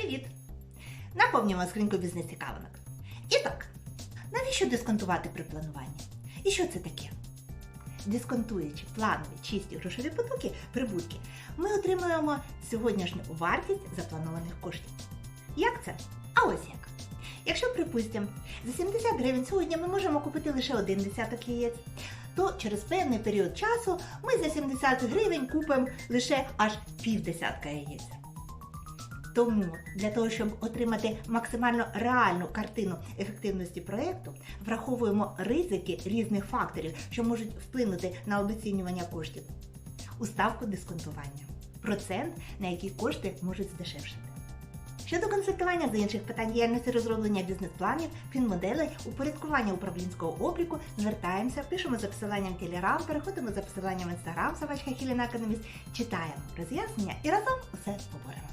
Привіт! Наповнюємо скриньку бізнес-цікавинок. І так, навіщо дисконтувати при плануванні? І що це таке? Дисконтуючи планові чисті грошові потоки, прибутки, ми отримуємо сьогоднішню вартість запланованих коштів. Як це? А ось як. Якщо, припустимо, за 70 гривень сьогодні ми можемо купити лише один десяток яєць, то через певний період часу ми за 70 гривень купимо лише аж півдесятка яєць. Тому для того, щоб отримати максимально реальну картину ефективності проєкту, враховуємо ризики різних факторів, що можуть вплинути на обоцінювання коштів. Уставку дисконтування, процент, на який кошти можуть здешевшити. Щодо консультування з інших питань діяльності розроблення бізнес-планів, фінмоделей, упорядкування управлінського обліку, звертаємося, пишемо за посиланням Telegram, переходимо за посиланням Instagram, собачка Хіліна Економіст, читаємо роз'яснення і разом усе поборемо.